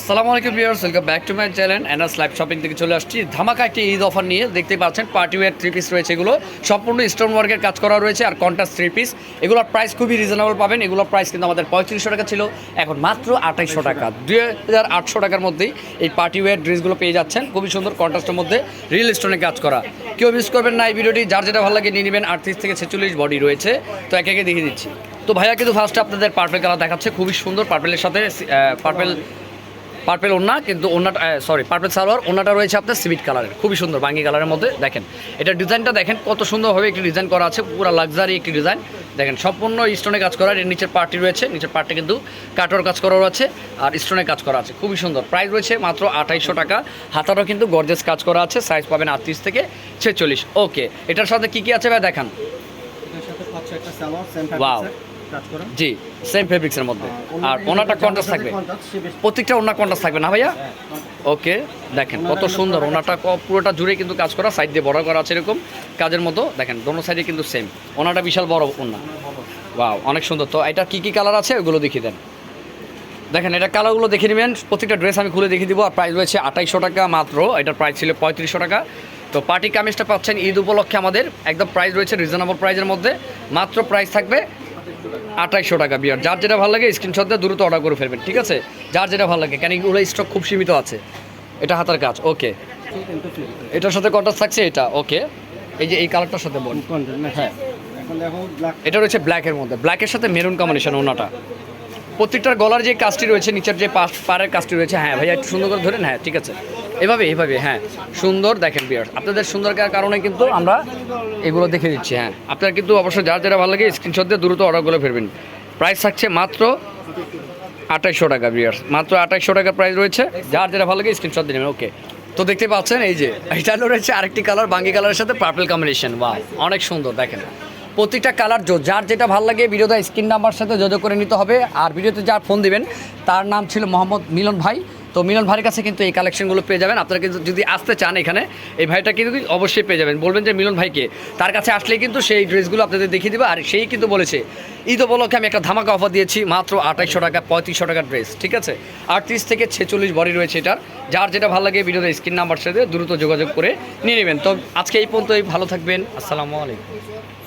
আসসালামু আলাইকুম viewers welcome back to my channel Anas live shopping থেকে চলে আসছি। ধামাকা একটি ঈদ অফার নিয়ে দেখতে পাচ্ছেন পার্টি ওয়্যার থ্রি পিস রয়েছে এগুলো। সম্পূর্ণ স্টোন ওয়ার্কের কাজ করা রয়েছে, আর কন্টাস থ্রি পিস এগুলোর প্রাইস খুবই রিজনেবল পাবেন, এগুলোর প্রাইস কিন্তু আমাদের পঁয়ত্রিশশো টাকা ছিল, এখন মাত্র আঠাইশশো টাকা। দুই হাজার আটশো টাকার মধ্যেই এই পার্টি ওয়্যার ড্রেসগুলো পেয়ে যাচ্ছেন, খুবই সুন্দর কন্ট্রাস্টের মধ্যে রিয়েল স্টোনে কাজ করা। কেউ মিস করবেন না এই ভিডিওটি, যার যেটা ভালো লাগে নিয়ে নেবেন আটত্রিশ থেকে ছেচল্লিশ বডি রয়েছে, তো একে একে দেখিয়ে দিচ্ছি। তো ভাইয়া কিন্তু ফার্স্টে আপনাদের পার্পেল কালার দেখাচ্ছে, খুবই সুন্দর পার্পেলের সাথে পার্পেল পার্পেল ওন্না কিন্তু ওন্নাটা সরি পার্পেল সালোয়ার ওনাটা রয়েছে আপনার সিভিট কালারের খুবই সুন্দর বাঙ্গি কালারের মধ্যে। দেখেন এটা ডিজাইনটা দেখেন কত সুন্দরভাবে একটি ডিজাইন করা আছে পুরো লাক্সারি একটি ডিজাইন। দেখেন সম্পূর্ণ স্টোনে কাজ করা এর নিচের পার্টি রয়েছে নিচের পার্টে কিন্তু কাটোর কাজ করা আছে আর স্টোনে কাজ করা আছে খুবই সুন্দর। প্রাইস রয়েছে মাত্র আঠাইশশো টাকা হাতারও কিন্তু গর্জেস কাজ করা আছে সাইজ পাবেন আটত্রিশ থেকে ছেচল্লিশ। ওকে এটার সাথে কী কী আছে ভাই দেখান। এটার জি সেম ফেব্রিক্সের মধ্যে। আর ওনাটা কন্ট্রাস্ট থাকবে। প্রত্যেকটা ওনা কন্ট্রাস্ট থাকবে না ভাইয়া? ওকে দেখেন কত সুন্দর। ওনাটা পুরোটা জুড়ে কিন্তু কাজ করা সাইড দিয়ে বড় করা আছে এরকম। কাজের মতো দেখেন দোনো সাইডে কিন্তু সেম ওনাটা বিশাল বড় ওনা বাহ অনেক সুন্দর। তো এটা কি কি কালার আছে? ওগুলো দেখিয়ে দেন। দেখেন এটা কালারগুলো দেখে নেবেন। প্রত্যেকটা ড্রেস আমি খুলে দেখিয়ে দিব। আর প্রাইস রয়েছে আঠাইশশো টাকা মাত্র। এটার প্রাইস ছিল পঁয়ত্রিশশো টাকা। তো পার্টি কামিজটা পাচ্ছেন ঈদ উপলক্ষে আমাদের। একদম প্রাইস রয়েছে রিজনেবল প্রাইসের মধ্যে। মাত্র প্রাইস থাকবে আঠাইশশো টাকা বিয়ার। যার যেটা ভালো লাগে স্ক্রিনশট দিয়ে দ্রুত অর্ডার করে ফেলবেন, ঠিক আছে? যার যেটা ভালো লাগে কেন এগুলো স্টক খুব সীমিত আছে। এটা হাতার কাজ ওকে এটার সাথে কন্ট্রাস্ট থাকছে এটা ওকে এই যে এই কালারটার সাথে বল। হ্যাঁ এটা রয়েছে ব্ল্যাকের মধ্যে। ব্ল্যাকের সাথে মেরুন কম্বিনেশন ওনাটা। প্রত্যেকটার গলার যে কাজটি রয়েছে, নিচের যে পাড়ের কাজটি রয়েছে হ্যাঁ ভাইয়া, একটু সুন্দর করে ধরেন হ্যাঁ ঠিক আছে। এভাবে এভাবে হ্যাঁ। সুন্দর, দেখেন বিয়ার আপনাদের সুন্দর কারণে কিন্তু আমরা এগুলো দেখে দিচ্ছি হ্যাঁ। আপনারা কিন্তু অবশ্যই যার যেটা ভালো লাগে স্ক্রিনশট দিয়ে দ্রুত অর্ডার করে ফেলবেন প্রাইস থাকছে মাত্র আঠাইশশো টাকা বিয়ার মাত্র আঠাইশশো টাকা প্রাইস রয়েছে। যার যেটা ভালো লাগে স্ক্রিনশট দিয়ে নেবেন ওকে তো দেখতে পাচ্ছেন, এই যে, এটা রয়েছে আরেকটি কালার বাঙ্গি কালারের সাথে পার্পল কম্বিনেশন বা অনেক সুন্দর, দেখেন। প্রত্যেকটা কালার যার যেটা ভালো লাগে ভিডিওটা স্ক্রিন নাম্বার সাথে যোগাযোগ করে নিতে হবে। আর ভিডিওতে যার ফোন দিবেন, তার নাম ছিল মোহাম্মদ মিলন ভাই। তো মিলন ভাইয়ের কাছে কিন্তু এই কালেকশনগুলো পেয়ে যাবেন। আপনারা কিন্তু যদি আসতে চান এখানে, এই ভাইটা কিন্তু অবশ্যই পেয়ে যাবেন। বলবেন যে মিলন ভাইকে। তার কাছে আসলেই কিন্তু সেই ড্রেসগুলো আপনাদের দেখিয়ে দেবে। আর সেই কিন্তু বলেছে, ঈদ উপলক্ষে আমি একটা ধামাকা অফার দিয়েছি, মাত্র আঠাইশশো টাকা, পঁয়ত্রিশশো টাকার ড্রেস ঠিক আছে? আটত্রিশ থেকে ছেচল্লিশ বডি রয়েছে এটার। যার যেটা ভালো লাগে ভিডিওতে স্ক্রিন নাম্বার সাথে দ্রুত যোগাযোগ করে নিয়ে নেবেন। তো আজকে এই পর্যন্তই, ভালো থাকবেন। আসসালামু আলাইকুম।